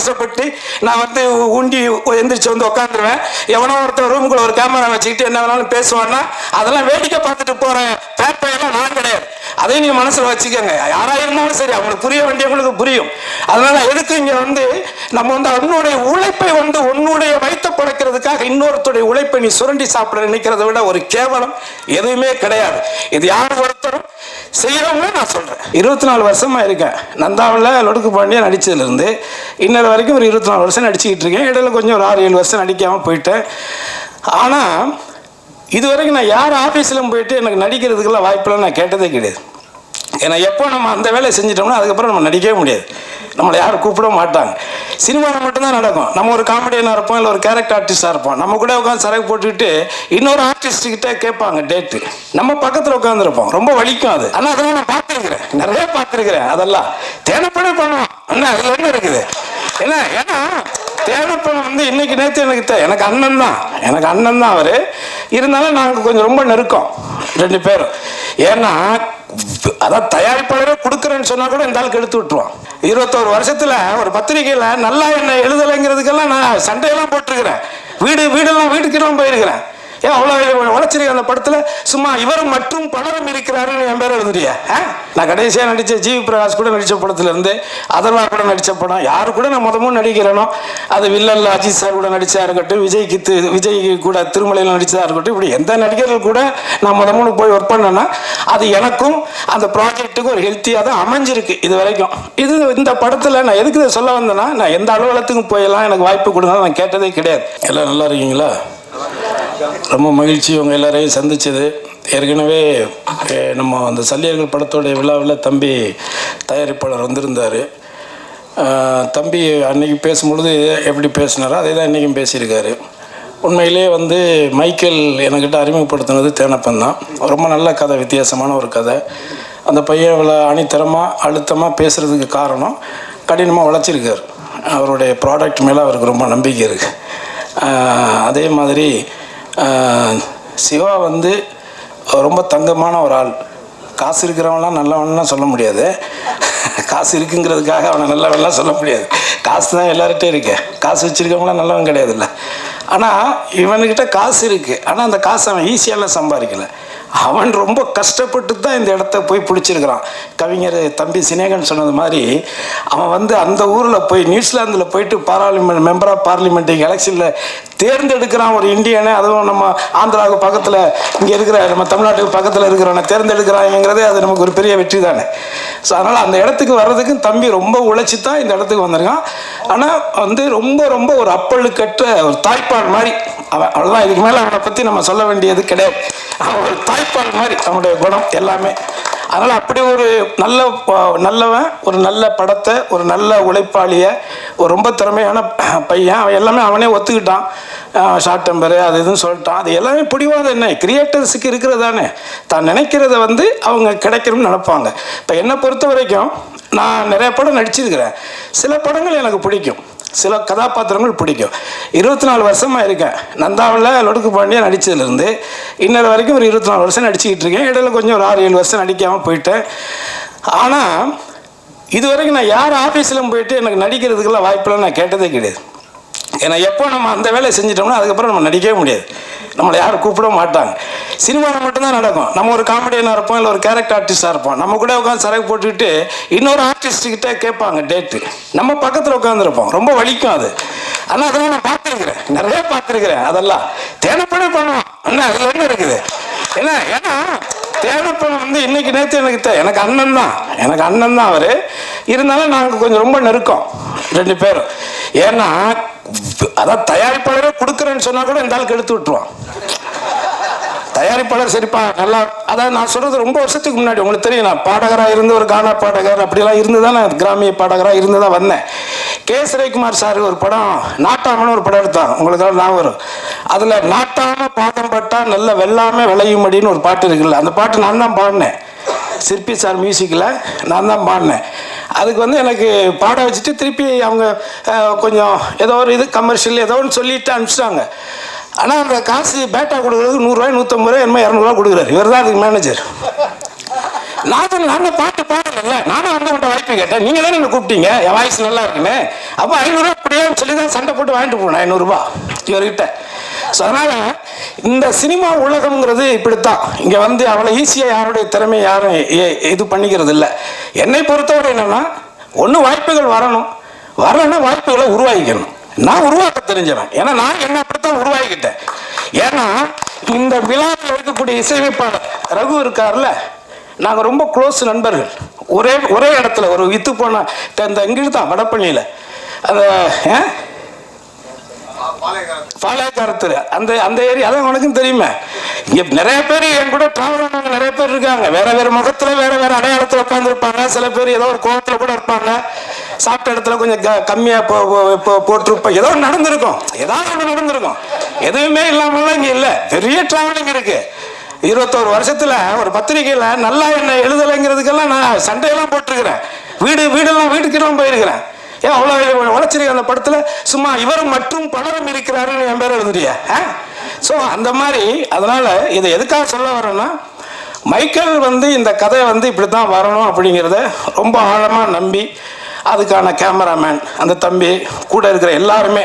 கஷ்டப்பட்டு நான் வந்து உண்டி எந்திரிச்சு வந்து உட்காந்துருவேன் எவனோ ஒருத்தர் ரூமுக்குள்ள ஒரு கேமரா வச்சுக்கிட்டு என்ன வேணாலும் பேசுவான்னா அதெல்லாம் வேடிக்கை பார்த்துட்டு போறேன். பேப்பையெல்லாம் நான் கிடையாது. அதையும் நீங்க மனசுல வச்சுக்கோங்க. யாரா இருந்தாலும் சரி அவங்களுக்கு புரிய வேண்டியவங்களுக்கு புரியும். அதனால எதுக்கு இங்க வந்து நம்ம வந்து உன்னுடைய உழைப்பை வந்து உன்னுடைய வைத்த படைக்கிறதுக்காக இன்னொருத்தருடைய உழைப்பை நீ சுரண்டி சாப்பிட நினைக்கிறத விட ஒரு கேவலம் எதுவுமே கிடையாது. இது யார் ஒருத்தரும் செய்யறவங்க நான் சொல்கிறேன் இருபத்தி நாலு வருஷமாக இருக்கேன். நந்தாவில் லொடுக்கு பாண்டியா நடித்ததுலேருந்து இன்னொரு வரைக்கும் ஒரு இருபத்தி நாலு வருஷம் நடிச்சுக்கிட்டு இருக்கேன். இடையில கொஞ்சம் ஒரு ஆறு ஏழு வருஷம் நடிக்காமல் போயிட்டேன். ஆனால் இது வரைக்கும் நான் யார் ஆஃபீஸிலும் போயிட்டு எனக்கு நடிக்கிறதுக்கெல்லாம் வாய்ப்பெல்லாம் நான் கேட்டதே கிடையாது. ஏன்னா எப்போ நம்ம அந்த வேலையை செஞ்சிட்டோம்னா அதுக்கப்புறம் நம்ம நடிக்கவே முடியாது. நம்மளை யாரும் கூப்பிட மாட்டாங்க. சினிமாவில் மட்டும்தான் நடக்கும். நம்ம ஒரு காமெடியனாக இருப்போம் இல்லை ஒரு கேரக்டர் ஆர்டிஸ்டாக இருப்போம். நம்ம கூட உட்காந்து சரக்கு போட்டுக்கிட்டு இன்னொரு ஆர்டிஸ்ட் கேட்பாங்க டேட்டு நம்ம பக்கத்தில் உட்காந்துருப்போம் ரொம்ப வலிக்கும் அது. ஆனால் அதெல்லாம் நான் பார்த்துருக்குறேன். நிறைய பார்த்துருக்குறேன். அதெல்லாம் தேனப்படே பண்ணுவோம். அண்ணா அதில் என்ன இருக்குது? என்ன ஏன்னா தேனப்பழம் வந்து இன்னைக்கு நேற்று எனக்கு எனக்கு அண்ணன் தான். எனக்கு அண்ணன் தான் அவர். இருந்தாலும் நாங்கள் கொஞ்சம் ரொம்ப நெருக்கம். ரெண்டு பேரும். ஏன்னா அதான் தயாரிப்பாளரே கொடுக்குறேன்னு சொன்னா கூட இந்த ஆளுக்கு எடுத்து விட்டுருவான். இருபத்தோரு வருஷத்துல ஒரு பத்திரிகையில நல்லா என்ன எழுதலைங்கிறதுக்கெல்லாம் நான் சண்டையெல்லாம் போட்டிருக்கிறேன். வீடு வீடெல்லாம் வீட்டுக்கெல்லாம் போயிருக்கிறேன். ஏன் அவ்வளோ உழைச்சிருக்க அந்த படத்தில் சும்மா இவர் மற்றும் பலரும் இருக்கிறாருன்னு என் பேர் எழுதுறியா? ஆ? நான் கடைசியாக நடித்த ஜிவி பிரகாஷ் கூட நடித்த படத்துலேருந்து அதர்வா கூட நடித்த படம். யாரு கூட நான் முதமும் நடிக்கிறேனோ அது வில்லல்ல அஜித் சார் கூட நடிச்சா இருக்கட்டும் விஜய்க்கு விஜய் கூட திருமலையில் நடிச்சதா இருக்கட்டும் இப்படி எந்த நடிகர்கள் கூட நான் முதமுன்னு போய் ஒர்க் பண்ணேன்னா அது எனக்கும் அந்த ப்ராஜெக்ட்டுக்கும் ஒரு ஹெல்த்தியாக தான் அமைஞ்சிருக்கு இது வரைக்கும். இது இந்த படத்தில் நான் எதுக்கு சொல்ல வந்தேன்னா நான் எந்த அலுவலகத்துக்கும் போயெல்லாம் எனக்கு வாய்ப்பு கொடுங்க நான் கேட்டதே கிடையாது. எல்லாம் நல்லா இருக்கீங்களா? ரொம்ப மகிழ்ச்சி உங்கள் எல்லாரையும் சந்திச்சது. ஏற்கனவே நம்ம அந்த சல்லியர்கள் படத்தோடைய விழாவில் தம்பி தயாரிப்பாளர் வந்திருந்தார். தம்பி அன்னைக்கு பேசும்பொழுது எப்படி பேசினாரோ அதே தான் இன்றைக்கும் பேசியிருக்காரு. உண்மையிலே வந்து மைக்கேல் என்கிட்ட அறிமுகப்படுத்தினது தேனப்பன் தான் ரொம்ப நல்ல கதை வித்தியாசமான ஒரு கதை. அந்த பையன் இவ்வளோ அணித்தரமாக அழுத்தமாக பேசுகிறதுக்கு காரணம் கடினமாக உழைச்சிருக்கார். அவருடைய ப்ராடக்ட் மேலே அவருக்கு ரொம்ப நம்பிக்கை இருக்குது அதே மாதிரி சிவா வந்து ரொம்ப தங்கமான ஒரு ஆள். காசு இருக்கிறவன்லாம் நல்லவன்லாம் சொல்ல முடியாது. காசு இருக்குங்கிறதுக்காக அவனை நல்லவன்லாம் சொல்ல முடியாது. காசு தான் எல்லார்கிட்டையும் இருக்கு. காசு வச்சுருக்கவங்களாம் நல்லவன் கிடையாதுல்ல. ஆனால் இவனுக்கிட்ட காசு இருக்குது ஆனால் அந்த காசு அவன் ஈஸியாலாம் சம்பாதிக்கலை. அவன் ரொம்ப கஷ்டப்பட்டு தான் இந்த இடத்த போய் பிடிச்சிருக்கிறான். கவிஞர் தம்பி சினேகன் சொன்னது மாதிரி அவன் வந்து அந்த ஊரில் போய் நியூசிலாந்தில் போயிட்டு பாராளுமெண்ட் மெம்பர் ஆஃப் பார்லிமெண்ட் எலெக்ஷனில் தேர்ந்தெடுக்கிறான் ஒரு இந்தியனை. அதுவும் நம்ம ஆந்திராவுக்கு பக்கத்தில் இங்கே இருக்கிற நம்ம தமிழ்நாட்டுக்கு பக்கத்தில் இருக்கிறவனை தேர்ந்தெடுக்கிறாங்கிறதே அது நமக்கு ஒரு பெரிய வெற்றி தானே. ஸோ அதனால் அந்த இடத்துக்கு வர்றதுக்கு தம்பி ரொம்ப உழைச்சி தான் இந்த இடத்துக்கு வந்திருக்கான். ஆனால் வந்து ரொம்ப ரொம்ப ஒரு அப்பழுக்கற்ற ஒரு தாய்ப்பாடு மாதிரி. அவன் அவ்வளோதான் இதுக்கு மேலே அவனை பற்றி நம்ம சொல்ல வேண்டியது கிடையாது. அவன் ஒரு தாய்ப்பால் மாதிரி அவனுடைய குணம் எல்லாமே. அதனால் அப்படி ஒரு நல்ல நல்லவன் ஒரு நல்ல படத்தை ஒரு நல்ல உழைப்பாளியை ஒரு ரொம்ப திறமையான பையன் அவன் எல்லாமே அவனே ஒத்துக்கிட்டான். ஷார்ட் டெம்பரு அது இதுன்னு சொல்லிட்டான். அது எல்லாமே பிடிவாத என்ன கிரியேட்டர்ஸுக்கு இருக்கிறது தானே. தான் நினைக்கிறத வந்து அவங்க கிடைக்கணும்னு நினைப்பாங்க. இப்போ என்னை பொறுத்த வரைக்கும் நான் நிறைய படம் நடிச்சிருக்கிறேன். சில படங்கள் எனக்கு பிடிக்கும். சில கதாபாத்திரங்கள் பிடிக்கும். இருபத்தி நாலு வருஷமாக இருக்கேன். நந்தாவில் லொடுக்கு பாண்டியா நடித்ததுலேருந்து இன்னொரு வரைக்கும் ஒரு இருபத்தி நாலு வருஷம் நடிச்சுக்கிட்டு இருக்கேன். இடையில கொஞ்சம் ஒரு ஆறு ஏழு வருஷம் நடிக்காமல் போயிட்டேன். ஆனால் இது வரைக்கும் நான் யார் ஆஃபீஸிலும் போயிட்டு எனக்கு நடிக்கிறதுக்கெல்லாம் வாய்ப்பெல்லாம் நான் கேட்டதே கிடையாது. ஏன்னா எப்போ நம்ம அந்த வேலையை செஞ்சிட்டோம்னா அதுக்கப்புறம் நம்ம நடிக்கவே முடியாது. நம்மளை யாரும் கூப்பிட மாட்டாங்க. சினிமாவில் மட்டும்தான் நடக்கும். நம்ம ஒரு காமெடியனாக இருப்போம் இல்லை ஒரு கேரக்டர் ஆர்டிஸ்டாக இருப்போம். நம்ம கூட உட்காந்து சரக்கு போட்டுக்கிட்டு இன்னொரு ஆர்டிஸ்ட் கேட்பாங்க டேட்டு நம்ம பக்கத்தில் உட்காந்துருப்போம் ரொம்ப வலிக்கும் அது. ஆனால் அதெல்லாம் நான் பார்த்துருக்குறேன். நிறைய பார்த்துருக்குறேன் அதெல்லாம். தேனப்படே பண்ணுவோம் அண்ணா அதில் என்ன இருக்குது? என்ன ஏன்னா தேனப்பழம் வந்து இன்னைக்கு நேற்று எனக்கு எனக்கு அண்ணன் தான். எனக்கு அண்ணன் தான் அவர். இருந்தாலும் நாங்கள் கொஞ்சம் ரொம்ப நெருக்கம். ரெண்டு பேரும். ஏன்னா அதான் தயாரிப்பாளரே கொடுக்குறேன்னு சொன்னா கூட இந்த ஆளுக்கு எடுத்து விட்டுருவான். தயாரிப்பாளர் சரிப்பா நல்லா அதான் நான் சொல்றது ரொம்ப வருஷத்துக்கு முன்னாடி உங்களுக்கு தெரியும் நான் பாடகராக இருந்து ஒரு கானா பாடகர் அப்படிலாம் இருந்து தான் நான் கிராமிய பாடகராக இருந்து தான் வந்தேன். கே. சுரேகுமார் சார் ஒரு படம் நாட்டாமனு ஒரு படம் எடுத்தான் உங்களுக்கு நான் வரும். அதில் நாட்டாம பாதம் பட்டா நல்ல வெள்ளாமை விளையும் அப்படின்னு ஒரு பாட்டு இருக்குல்ல அந்த பாட்டு நான் தான் பாடினேன். சிற்பி சார் மியூசிக்கில் நான் தான் பாடினேன். அதுக்கு வந்து எனக்கு பாட வச்சுட்டு திருப்பி அவங்க கொஞ்சம் ஏதோ ஒரு இது கமர்ஷியல் ஏதோ ஒன்று சொல்லிட்டு அனுப்பிச்சிட்டாங்க. ஆனால் அந்த காசு பேட்டா கொடுக்குறதுக்கு நூறுரூவாய் நூற்றம்பது ரூபாய் என்னமோ இரநூறுவா கொடுக்குறாரு. இவர் தான் அதுக்கு மேனேஜர் நான் தான் பாட்டு பாடல நானும் வந்து உங்கள்கிட்ட வாய்ப்பு கேட்டேன். நீங்கள் தானே என்ன கூப்பிட்டீங்க? என் வாய்ஸ் நல்லா இருக்குன்னு அப்போ ஐநூறுரூவா அப்படியே சொல்லி தான் சண்டை போட்டு வாங்கிட்டு போனேன் ஐநூறுரூபா இவர்கிட்ட. அதனால் இந்த சினிமா உலகம்ங்கிறது இப்படித்தான். இங்கே வந்து அவ்வளோ ஈஸியாக யாருடைய திறமை யாரும் இது பண்ணிக்கிறது இல்லை என்னை பொறுத்தவரை என்னென்னா ஒன்று வாய்ப்புகள் வரணும். வரலன்னா வாய்ப்புகளை உருவாக்கிக்கணும். நான் உருவாக்க தெரிஞ்சவன். ஏன்னா நான் என்ன அப்படித்தான் உருவாக்கிக்கிட்டேன். ஏன்னா இந்த விழாவில் இருக்கக்கூடிய இசையமைப்பாளர் ரகு இருக்கார்ல நாங்கள் ரொம்ப க்ளோஸ் நண்பர்கள். ஒரே ஒரே இடத்துல ஒரு வித்து போன இந்த இங்கிட்டு தான் வடப்பள்ளியில் அந்த பாளையக்காரத்தில் அந்த அந்த ஏரியா அதான் உனக்கும் தெரியுமே. இங்கே நிறைய பேர் என் கூட டிராவல் ஆனவங்க நிறைய பேர் இருக்காங்க. வேற வேற முகத்தில் வேற வேற அடையாளத்தில் உட்காந்துருப்பாங்க சில பேர் ஏதோ ஒரு கோவத்தில் கூட இருப்பாங்க. சாப்பிட்ட இடத்துல கொஞ்சம் க கம்மியாக போ போ- போட்டிருப்போம். ஏதோ ஒன்று நடந்திருக்கும். ஏதாவது ஒன்று நடந்திருக்கும். எதுவுமே இல்லாமலாம் இங்கே இல்லை. பெரிய ட்ராவலிங் இருக்கு. இருபத்தோரு வருஷத்தில் ஒரு பத்திரிக்கையில் நல்லா என்ன எழுதலைங்கிறதுக்கெல்லாம் நான் சண்டையெல்லாம் போட்டிருக்கிறேன். வீடு வீடெல்லாம் வீட்டுக்கெல்லாம் போயிருக்கிறேன். ஏன் அவ்வளோ உழைச்சிருக்க அந்த படத்தில்? சும்மா இவர் மற்றும் பலரும் இருக்கிறாருன்னு என் பேர் எழுதுறியா ஸோ அந்த மாதிரி அதனால் இதை எதுக்காக சொல்ல வரேன்னா மைக்கேல் வந்து இந்த கதை வந்து இப்படி தான் வரணும் அப்படிங்கிறத ரொம்ப ஆழமாக நம்பி அதுக்கான கேமராமேன் அந்த தம்பி கூட இருக்கிற எல்லாருமே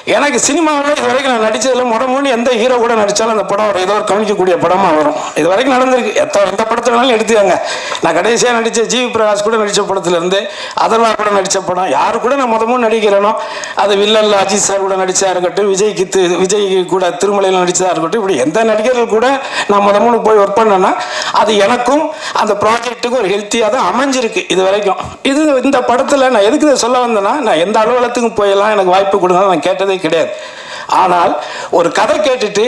எனக்கு சினிமாவில் இது வரைக்கும் நான் நடித்ததில் முடமுன்னு எந்த ஹீரோ கூட நடித்தாலும் அந்த படம் வரும் ஏதோ ஒரு கவனிக்கக்கூடிய படமாக வரும். இது வரைக்கும் நடந்திருக்கு. எத்தனை எந்த படத்தில் வேணாலும் எடுத்துக்கோங்க. நான் கடைசியாக நடித்த ஜிவி பிரகாஷ் கூட நடித்த படத்துலேருந்து அதர்வா கூட நடித்த படம். யார் கூட நான் முத மூணு நடிக்கிறேனோ அது வில்லனில் அஜித் சார் கூட நடித்ததாக இருக்கட்டும் விஜய்க்கு தி- விஜய் கூட திருமலையில் நடித்ததாக இருக்கட்டும் இப்படி எந்த நடிகர்கள் கூட நான் முத மூணு போய் ஒர்க் பண்ணேன்னா அது எனக்கும் அந்த ப்ராஜெக்ட்டுக்கும் ஒரு ஹெல்த்தியாக தான் அமைஞ்சிருக்கு இது வரைக்கும். இது இந்த படத்தில் நான் எதுக்கு சொல்ல வந்தேன்னா நான் எந்த அலுவலகத்துக்கும் போயெல்லாம் எனக்கு வாய்ப்பு கொடுங்க நான் கேட்டது கிடையாது. ஆனால் ஒரு கதை கேட்டுட்டு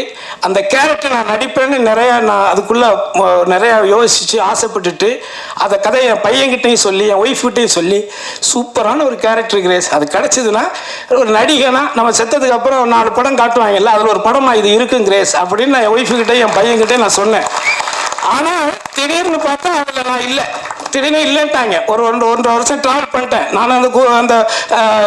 அந்த கேரக்டர் நான் நடிப்பேன்னு நிறைய நான் அதுக்குள்ள நிறையா நிறைய யோசிச்சு ஆசைப்பட்டுட்டு அந்த கதையை என் பையன்கிட்டையும் சொல்லி என் ஒய்ஃப்கிட்டையும் சொல்லி சூப்பரான ஒரு கேரக்டர் கிரேஸ். அது கிடைச்சதுன்னா ஒரு நடிகனா நம்ம செத்ததுக்கு அப்புறம் நாலு படம் காட்டுவாங்கல்ல அதில் ஒரு படமா இது இருக்கும் கிரேஸ் அப்படின்னு நான் என் ஒய்ஃபுக்கிட்டே என் பையன்கிட்டே நான் சொன்னேன். ஆனால் திடீர்னு பார்த்தா அதில் நான் இல்லை. திடீர்னு இல்லைன்ட்டாங்க. ஒரு ஒன்று ஒன்றரை வருஷம் ட்ராவல் பண்ணிட்டேன். நானும் அந்த அந்த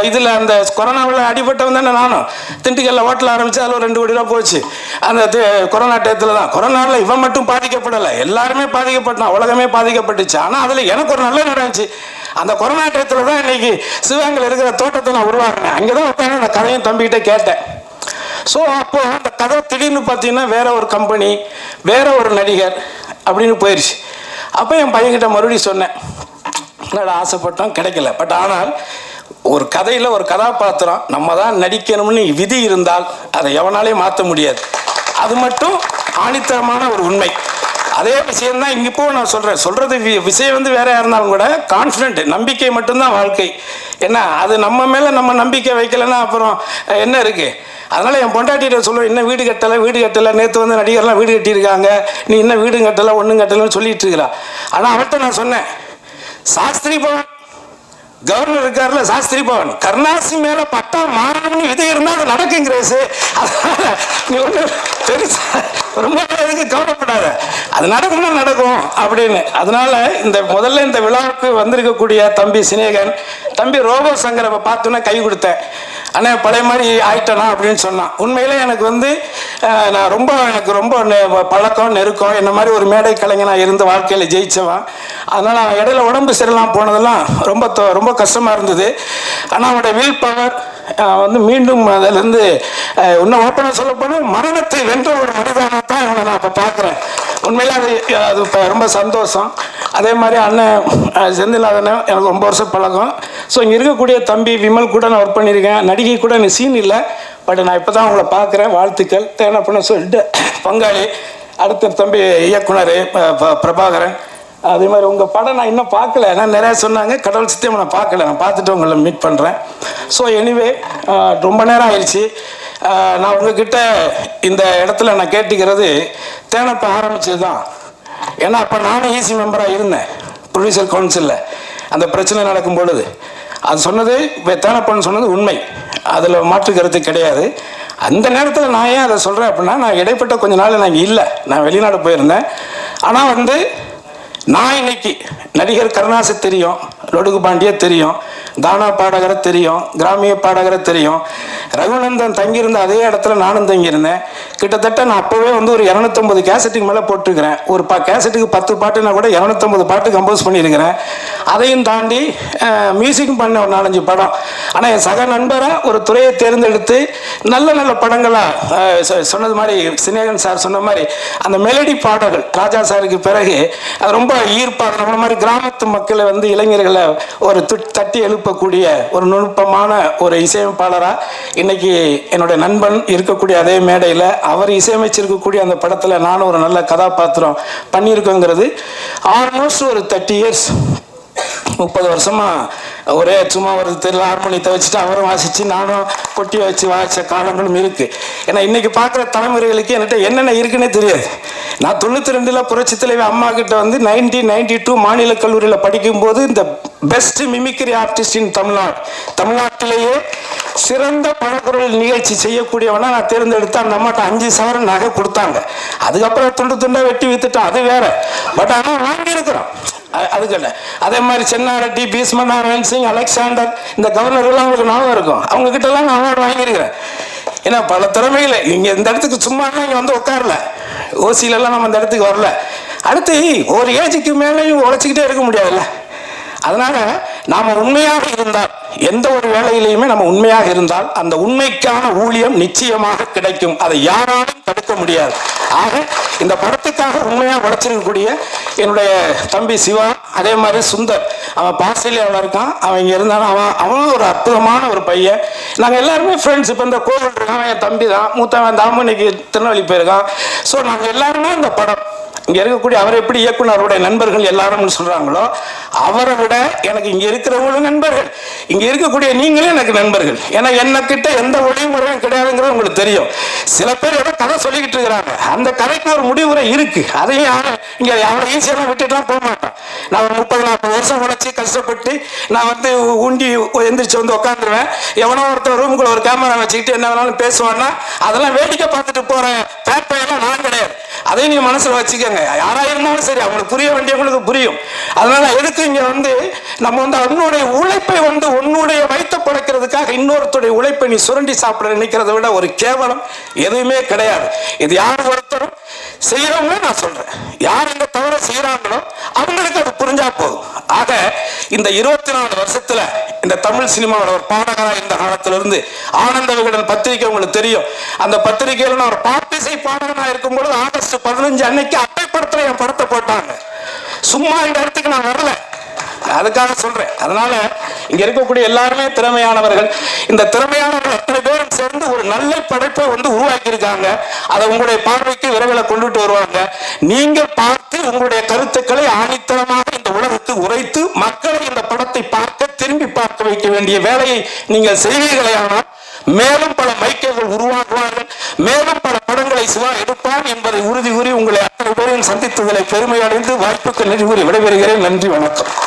இதில் அந்த கொரோனாவில் அடிபட்டவன் தானே நானும். திண்டுக்கல்ல ஹோட்டல் ஆரம்பித்து அதில் ஒரு ரெண்டு கோடி ரூபா போச்சு. அந்த தி- கொரோனா டயத்தில் தான் கொரோனாவில் இவன் மட்டும் பாதிக்கப்படலை. எல்லாருமே பாதிக்கப்பட்டான். உலகமே பாதிக்கப்பட்டுச்சு. ஆனால் அதில் எனக்கு ஒரு நல்ல நடந்துச்சு. அந்த கொரோனா டயத்தில் தான் இன்னைக்கு சிவகங்கையில் இருக்கிற தோட்டத்தை நான் உருவாக்குனேன். அங்கே தான் உட்காந்து அந்த கதையும் தம்பிக்கிட்ட கேட்டேன். ஸோ அப்போது அந்த கதை திடீர்னு பார்த்தீங்கன்னா வேற ஒரு கம்பெனி வேற ஒரு நடிகர் அப்படின்னு போயிடுச்சு அப்போ என் பையன்கிட்ட மறுபடியும் சொன்னேன் என்னடா ஆசைப்பட்டோம் கிடைக்கல. பட் ஆனால் ஒரு கதையில் ஒரு கதாபாத்திரம் நம்ம தான் நடிக்கணும்னு விதி இருந்தால் அதை எவனாலையும் மாற்ற முடியாது. அது மட்டும் ஆணித்தரமான ஒரு உண்மை. அதே விஷயம்தான் இங்கே இப்போ நான் சொல்கிறேன் சொல்கிறது விஷயம் வந்து வேறையாக இருந்தாலும் கூட கான்ஃபிடென்ட் நம்பிக்கை மட்டும்தான் வாழ்க்கை. ஏன்னா அது நம்ம மேலே நம்ம நம்பிக்கை வைக்கலைன்னா அப்புறம் என்ன இருக்குது அதனால் என் பொண்டாட்டிகிட்ட சொல்லுவேன் இன்னும் வீடு கட்டலை வீடு கட்டலை. நேற்று வந்து நடிகர்லாம் வீடு கட்டியிருக்காங்க. நீ இன்னும் வீடு கட்டலை ஒன்றும் கட்டலைன்னு சொல்லிட்டு இருக்கிறா ஆனால் அவர்கிட்ட நான் சொன்னேன் சாஸ்திரி பவன் கவர்னர் இருக்கார்ல சாஸ்திரி பவன். கருணாசி மேல பட்டா மாறணும்னு விதை இருந்தால் அது நடக்கும் கிரேசு நீ ஒன்று பெருசா ரொம்ப இதுக்கு கவலைப்படாத. அது நடக்கும்னா நடக்கும் அப்படின்னு. அதனால இந்த முதல்ல இந்த விழாவுக்கு வந்திருக்கக்கூடிய தம்பி சினேகன் தம்பி ரோபோ சங்கரை பார்த்தோன்னே கை கொடுத்தேன். அண்ணன் பழைய மாதிரி ஆயிட்டனா அப்படின்னு சொன்னான். உண்மையிலே எனக்கு வந்து நான் ரொம்ப எனக்கு ரொம்ப நெ- பழக்கம் நெருக்கம் என்ன மாதிரி ஒரு மேடை கலைஞனாக இருந்து வாழ்க்கையில் ஜெயிச்சவன். அதனால் அவன் இடையில உடம்பு சரியில்லாம போனதெல்லாம் ரொம்ப தொ- ரொம்ப கஷ்டமாக இருந்தது. ஆனால் அவனுடைய வில் பவர் வந்து மீண்டும் அதிலிருந்து இன்னும் ஓப்பனாக சொல்லப்போனால் மரணத்தை வென்ற ஒரு மனிதனாக தான் இவனை நான் இப்போ பார்க்குறேன். உண்மையிலே அது அது இப்போ ரொம்ப சந்தோஷம். அதே மாதிரி அண்ணன் அஹ், செந்தில்நாதன் எனக்கு ரொம்ப வருஷம் பழக்கம். ஸோ இங்கே இருக்கக்கூடிய தம்பி விமல் கூட நான் ஒர்க் பண்ணியிருக்கேன் நடிகை கூட எனக்கு சீன் இல்லை. பட் நான் இப்போ தான் உங்களை பார்க்குறேன். வாழ்த்துக்கள். தேனப்பண்ண சொல்லிட்டு பங்காளி அடுத்த தம்பி இயக்குனர் ப- ப- பிரபாகரன். அதே மாதிரி உங்கள் படம் நான் இன்னும் பார்க்கல. ஏன்னா நிறையா சொன்னாங்க. கடவுள் சித்தியம் நான் பார்க்கல. நான் பார்த்துட்டு உங்களை மீட் பண்ணுறேன் ஸோ எனிவே ரொம்ப நேரம் ஆயிடுச்சு. நான் உங்ககிட்ட இந்த இடத்துல நான் கேட்டுக்கிறது தேனப்ப ஆரம்பிச்சது தான் ஏன்னா அப்போ நானும் ஈசி மெம்பராக இருந்தேன். ப்ரொடியூசர் கவுன்சிலில் அந்த பிரச்சனை நடக்கும் பொழுது. அது சொன்னது இப்போ தேனப்பன் சொன்னது உண்மை. அதில் மாற்று கருத்து கிடையாது. அந்த நேரத்தில் நான் ஏன் அதை சொல்கிறேன் அப்படின்னா நான் இடைப்பட்ட கொஞ்ச நாள் நான் இல்லை. நான் வெளிநாடு போயிருந்தேன். ஆனால் வந்து நான் இன்னைக்கு நடிகர் கருணாசு தெரியும் லொடுகு பாண்டிய தெரியும் கானா பாடகரை தெரியும் கிராமிய பாடகரை தெரியும். ரகுநந்தன் தங்கியிருந்த அதே இடத்துல நானும் தங்கியிருந்தேன். கிட்டத்தட்ட நான் அப்போவே வந்து ஒரு இரநூத்தொம்பது கேசட்டுக்கு மேலே போட்டிருக்கிறேன். ஒரு பா கேசட்டுக்கு பத்து பாட்டுனா கூட இரநூத்தொம்பது பாட்டு கம்போஸ் பண்ணியிருக்கிறேன். அதையும் தாண்டி மியூசிக்கும் பண்ண ஒரு நாலஞ்சு படம். ஆனால் என் சக நண்பராக ஒரு துறையை தேர்ந்தெடுத்து நல்ல நல்ல படங்களாக சொன்னது மாதிரி சினேகன் சார் சொன்ன மாதிரி அந்த மெலடி பாடல்கள் ராஜா சாருக்கு பிறகு அது ரொம்ப ஈர்ப்பாக நம்மள மாதிரி கிராமத்து மக்களை வந்து இளைஞர்களை ஒரு தட்டி எழுப்பக்கூடிய ஒரு நுணுப்பமான ஒரு இசையமைப்பாளராக இன்னைக்கு என்னுடைய நண்பன் இருக்கக்கூடிய அதே மேடையில் அவர் இசையமைச்சிருக்கக்கூடிய அந்த படத்தில் நானும் ஒரு நல்ல கதாபாத்திரம் பண்ணியிருக்கோங்கிறது. ஆல்மோஸ்ட் ஒரு தேர்ட்டி இயர்ஸ் முப்பது வருஷமா ஒரே சும்மா ஒரு தெருல ஹார்மோனியத்தை வச்சுட்டு அவரும் வாசித்து நானும் கொட்டி வச்சு வாசித்த காலங்களும் இருக்குது ஏன்னா இன்னைக்கு பார்க்குற தலைமுறைகளுக்கு என்கிட்ட என்னென்ன இருக்குன்னே தெரியாது. நான் தொண்ணூற்றி ரெண்டில் புரட்சி தலைவி அம்மா கிட்ட வந்து நைன்டீன் நைன்டி டூ மாநில கல்லூரியில் படிக்கும்போது இந்த best mimicry artist in Tamil Nadu. தமிழ்நாட்டிலேயே சிறந்த பணக்குரல் நிகழ்ச்சி செய்யக்கூடியவனா நான் தேர்ந்தெடுத்து அந்த அம்மாட்ட அஞ்சு சவரம் நகை கொடுத்தாங்க. அதுக்கப்புறம் துண்டு துண்டாக வெட்டி வித்துட்டோம். அது வேற. பட் ஆனால் வாங்கியிருக்கிறோம். அ- அதுக்கல்ல. அதே மாதிரி சென்னாரெட்டி பீஸ்மநாராயண் சிங் அலெக்சாண்டர் இந்த கவர்னர்லாம் அவங்களுக்கு ஞாபகம் இருக்கும். அவங்க கிட்ட எல்லாம் நான் அவார்டு வாங்கியிருக்கிறேன். ஏன்னா பல திறமைகளை இங்கே இந்த இடத்துக்கு சும்மா இங்கே வந்து உட்காரல. ஓசியிலலாம் நம்ம இந்த இடத்துக்கு வரல. அடுத்து ஒரு ஏஜுக்கு மேலேயும் உழைச்சிக்கிட்டே இருக்க முடியாதுல்ல. அதனால நாம உண்மையாக இருந்தால் எந்த ஒரு வேலையிலையுமே நம்ம உண்மையாக இருந்தால் அந்த உண்மைக்கான ஊழியம் நிச்சயமாக கிடைக்கும். அதை யாராலும் தடுக்க முடியாது. ஆக இந்த படத்துக்காக உண்மையாக உழைச்சிருக்கக்கூடிய என்னுடைய தம்பி சிவா அதே மாதிரி சுந்தர் அவன் பாஸ்திரேலியாவில் இருக்கான். அவன் இங்கே இருந்தாலும் அவன் அவனும் ஒரு அற்புதமான ஒரு பையன். நாங்கள் எல்லாருமே ஃப்ரெண்ட்ஸ் இப்போ இந்த கோவில் இருக்கான் என் தம்பி தான் மூத்தவன் தாமனிக்கு திருநெல்வேலி போயிருக்கான். ஸோ நாங்கள் எல்லாருமே இந்த படம் இங்கே இருக்கக்கூடிய அவர் எப்படி இயக்குனருடைய நண்பர்கள் எல்லாரும் சொல்கிறாங்களோ அவரை விட எனக்கு இங்கே இருக்கிறவங்களும் நண்பர்கள். இங்கே இருக்கக்கூடிய நீங்களே எனக்கு நண்பர்கள். ஏன்னா என்ன கிட்ட எந்த ஒளிமுறையும் கிடையாதுங்கிறது உங்களுக்கு தெரியும். சில பேர் ஏதோ கதை சொல்லிக்கிட்டு இருக்கிறாங்க. அந்த கதைக்கு ஒரு முடிவுரை இருக்கு. அதையும் யாரும் இங்கே அவ்வளவு ஈஸியாக விட்டுட்டுலாம் போக மாட்டேன். நான் ஒரு முப்பது நாற்பது வருஷம் உழைச்சி கஷ்டப்பட்டு நான் வந்து உண்டி எந்திரிச்சு வந்து உட்காந்துருவேன் எவனோ ஒருத்தர் ரூமுக்குள்ள ஒரு கேமரா வச்சுக்கிட்டு என்ன வேணாலும் பேசுவான்னா அதெல்லாம் வேடிக்கை பார்த்துட்டு போகிறேன் பேப்பையெல்லாம் நான் கிடையாது. அதையும் நீங்க மனசுல வச்சுக்கோங்க. யாரா இருந்தாலும் சரி அவங்களுக்கு புரிய வேண்டியவங்களுக்கு புரியும். அதனால எதுக்கு இங்க வந்து நம்ம வந்து உன்னுடைய உழைப்பை வந்து உன்னுடைய வைத்த படைக்கிறதுக்காக இன்னொருத்தருடைய உழைப்பை நீ சுரண்டி சாப்பிட நினைக்கிறத விட ஒரு கேவலம் எதுவுமே கிடையாது. இது யார் ஒருத்தரும் செய்யறவங்க நான் சொல்றேன். யார் இந்த தவிர செய்யறாங்களோ அவங்களுக்கு அது புரிஞ்சா போதும். ஆக இந்த இருபத்தி நாலு வருஷத்துல இந்த தமிழ் சினிமாவோட ஒரு பாடகராக இருந்த காலத்திலிருந்து ஆனந்த விகடன் பத்திரிகை உங்களுக்கு தெரியும். அந்த பத்திரிகையில நான் ஒரு பாட்டிசை பாடகனா இருக்கும் பொழுது ஆகஸ்ட் பதினஞ்சு அன்னைக்கு அட்டைப்படத்துல என் படத்தை போட்டாங்க. சும்மா இந்த இடத்துக்கு நான் வரல. அதுக்காக சொல்றேன். அதனால இங்க இருக்கக்கூடிய எல்லாருமே திறமையானவர்கள். இந்த திறமையானவர்கள் அத்தனை பேரும் சேர்ந்து ஒரு நல்ல படைப்பை வந்து உருவாக்கி இருக்காங்க அதை உங்களுடைய பார்வைக்கு விரைவில் கொண்டுட்டு வருவாங்க. நீங்க பார்த்து உங்களுடைய கருத்துக்களை ஆணித்தரமாக இந்த உலகத்து உரைத்து மக்களை இந்த படத்தை பார்க்க திரும்பி பார்க்க வைக்க வேண்டிய வேலையை நீங்கள் செய்வீர்களே ஆனால் மேலும் பல மைக்கர்கள் உருவாக்குவார்கள். மேலும் பல படங்களை சிவா எடுப்பான் என்பதை உறுதி கூறி உங்களை அத்தனை பேரையும் சந்தித்ததில் பெருமை அடைந்து வாய்ப்புக்கு நன்றி கூறி விடைபெறுகிறேன். நன்றி வணக்கம்.